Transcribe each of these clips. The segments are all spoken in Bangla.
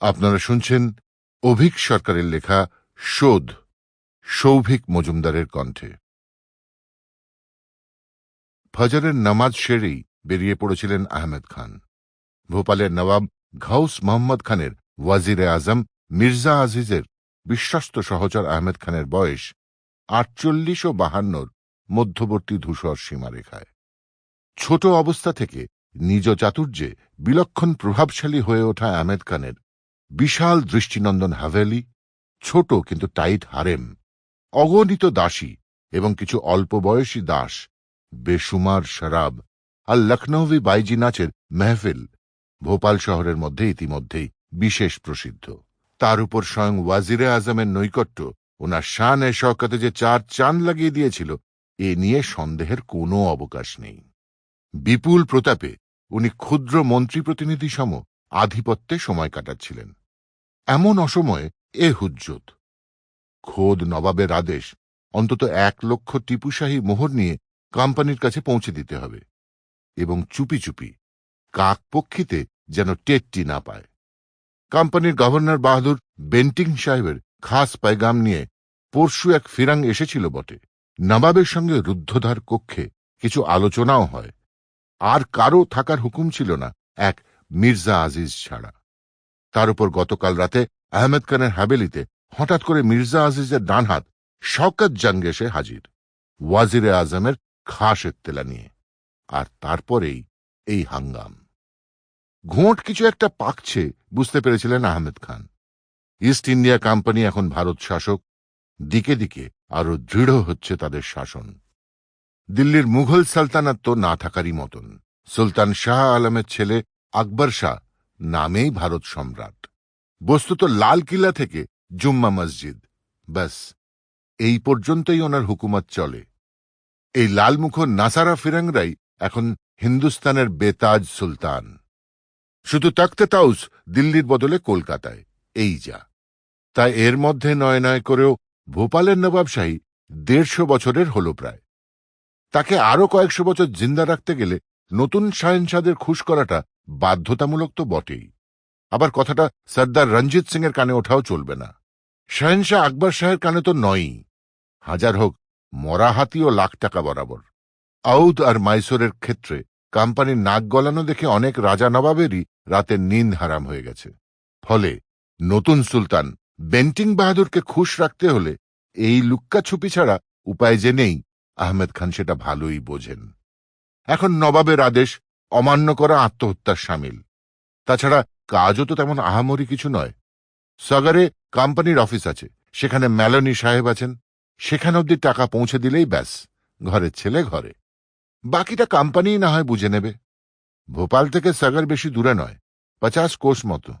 আপনারা শুনছেন অভিক সরকারের লেখা শোধ সৌভিক মজুমদারের কণ্ঠে। ফজরের নামাজ সেরেই বেরিয়ে পড়েছিলেন আহমেদ খান। ভোপালের নবাব ঘাউস মোহাম্মদ খানের ওয়াজিরে আজম মির্জা আজিজের বিশ্বস্ত সহচর আহমেদ খানের বয়স আটচল্লিশ ও বাহান্নর মধ্যবর্তী ধূসর সীমারেখায়। ছোট অবস্থা থেকে নিজ চাতুর্যে বিলক্ষণ প্রভাবশালী হয়ে ওঠা আহমেদ খানের বিশাল দৃষ্টিনন্দন হাভেলি, ছোট কিন্তু টাইট হারেম, অগণিত দাসী এবং কিছু অল্প বয়সী দাস বেসুমার শরাব আর লখনৌবি বাইজি নাচের মেহফিল ভোপাল শহরের মধ্যে ইতিমধ্যেই বিশেষ প্রসিদ্ধ। তার উপর স্বয়ং ওয়াজিরে আজমের নৈকট্য ওনার শান এ শওকতে যে চার চান লাগিয়ে দিয়েছিল, এ নিয়ে সন্দেহের কোনো অবকাশ নেই। বিপুল প্রতাপে উনি ক্ষুদ্র মন্ত্রী প্রতিনিধি সম আধিপত্যে সময় কাটাচ্ছিলেন। এমন অসময়ে এ হুজ্জত। খোদ নবাবের আদেশ, অন্তত এক লক্ষ টিপুশাহী মোহর নিয়ে কোম্পানির কাছে পৌঁছে দিতে হবে এবং চুপি চুপি কাক পক্ষিতে যেন টেটটি না পায়। কোম্পানির গভর্নর বাহাদুর বেন্টিং সাহেবের খাস পায়গাম নিয়ে পরশু এক ফিরাং এসেছিল বটে। নবাবের সঙ্গে রুদ্ধধার কক্ষে কিছু আলোচনাও হয়। আর কারও থাকার হুকুম ছিল না এক মির্জা আজিজ ছাড়া। তার উপর গতকাল রাতে আহমেদ খানের হাবেলিতে হঠাৎ করে মির্জা আজিজের ডান হাত শওকত জঙ্গ এসে হাজির। ওয়াজিরে আজমের খাস এত্তেলা নিয়ে। আর তারপরেই এই হাঙ্গাম। ঘোঁট কিছু একটা পাকছে, বুঝতে পেরেছিলেন Ahmed Khan. East India company এখন ভারত শাসক। দিকে দিকে আরও দৃঢ় হচ্ছে তাদের শাসন। দিল্লির মুঘল সালতানাত তো না থাকারই মতন। সুলতান শাহ আলমের ছেলে আকবর শাহ নামেই ভারত সম্রাট। বস্তুত লাল কিল্লা থেকে জুম্মা মসজিদ। ব্যাস, এই পর্যন্তই ওনার হুকুমত চলে। এই লালমুখ নাসারা ফিরাংরাই এখন হিন্দুস্তানের বেতাজ সুলতান। শুধু তক্তে তাউস দিল্লির বদলে কলকাতায়, এই যা। তাই এর মধ্যে নয় নয় করেও ভোপালের নবাবশাহী দেড়শো বছরের হল প্রায়। তাকে আরও কয়েকশো বছর জিন্দা রাখতে গেলে নতুন শাহেনশাদের খুশ করাটা বাধ্যতামূলক তো বটেই। আবার কথাটা সর্দার রঞ্জিত সিং এর কানে ওঠাও চলবে না। শাহেনশাহ আকবর শাহের কানে তো নয়ই। হাজার হোক মরা হাতি ও লাখ টাকা বরাবর। আউদ আর মাইসোরের ক্ষেত্রে কোম্পানির নাক গলানো দেখে অনেক রাজা নবাবেরই রাতের নিন্দ হারাম হয়ে গেছে। ফলে নতুন সুলতান বেন্টিং বাহাদুরকে খুশ রাখতে হলে এই লুক্কা ছুপি ছাড়া উপায় যে নেই আহমেদ খান সেটা ভালোই বোঝেন। এখন নবাবের আদেশ অমান্য করা আত্মহত্যার সামিল। তাছাড়া কাজও তো তেমন আহামরি কিছু নয়। সগারে কোম্পানির অফিস আছে, সেখানে ম্যালনি সাহেব আছেন। সেখানে অব্দি টাকা পৌঁছে দিলেই ব্যাস, ঘরের ছেলে ঘরে। বাকিটা কোম্পানি না হয় বুঝে নেবে। ভোপাল থেকে সাগর বেশি দূরে নয়, পচাশ কোষ মতো।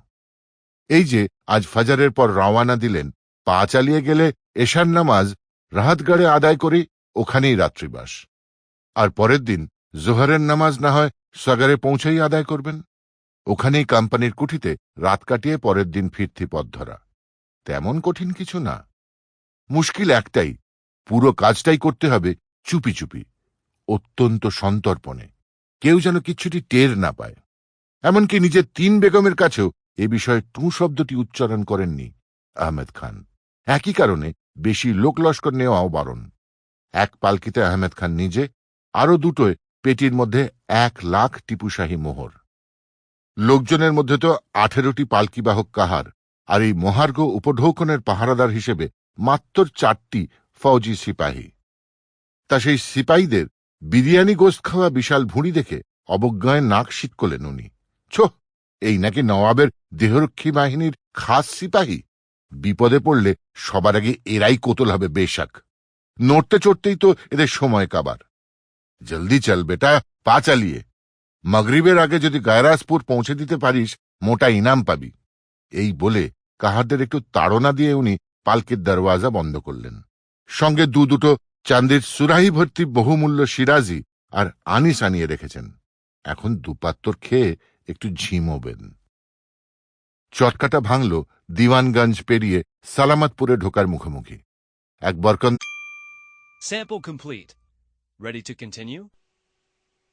এই যে, আজ ফাজারের পর রওয়ানা দিলেন, পা চালিয়ে গেলে এশার নামাজ রাহাতগড়ে আদায় করি, ওখানেই রাত্রিবাস। আর পরের দিন জোহরের নামাজ না হয় সাগরে পৌঁছেই আদায় করবেন। ওখানেই কোম্পানির কুঠিতে রাত কাটিয়ে পরের দিন ফিরতি পথ ধরা। তেমন কঠিন কিছু না। মুশকিল একটাই, পুরো কাজটাই করতে হবে চুপি চুপি, অত্যন্ত সন্তর্পণে। কেউ যেন কিচ্ছুটি টের না পায়। এমনকি নিজের তিন বেগমের কাছেও এ বিষয়ে টু শব্দটি উচ্চারণ করেননি আহমেদ খান। একই কারণে বেশি লোক লস্কর নেওয়াও বারণ। এক পালকিতে আহমেদ খান নিজে, আরও দুটোয় পেটির মধ্যে এক লাখ টিপুশাহী মোহর। লোকজনের মধ্যে তো আঠেরোটি পালকিবাহক কাহার, আর এই মহার্ঘ উপঢৌকনের পাহারাদার হিসেবে মাত্র চারটি ফৌজি সিপাহী। তা সেই সিপাহীদের বিরিয়ানি গোস্ত খাওয়া বিশাল ভুঁড়ি দেখে অবজ্ঞায় নাক শীত করলেন উনি। ছোহ, এই নাকি নবাবের দেহরক্ষী বাহিনীর খাস সিপাহী? বিপদে পড়লে সবার আগে এরাই কোতল হবে বেশাক। নড়তে চড়তেই তো এদের সময় কাবার। জলদি চল বেটা, পা চালিয়ে। মগরিবের আগে যদি গায়রাজপুর পৌঁছে দিতে পারিস, মোটা ইনাম পাবি। এই বলে কাহারদের একটু তাড়না দিয়ে উনি পালকির দরওয়াজা বন্ধ করলেন। সঙ্গে দু দুটো চান্দির সুরাহি ভর্তি বহুমূল্য সিরাজি আর আনিস আনিয়ে রেখেছেন। এখন দুপাত্তর খেয়ে একটু ঝিমোবেন চটকাটা ভাঙল দিওয়ানগঞ্জ পেরিয়ে সালামতপুরে ঢোকার মুখোমুখি। এক বরকন Sample complete. Ready to continue?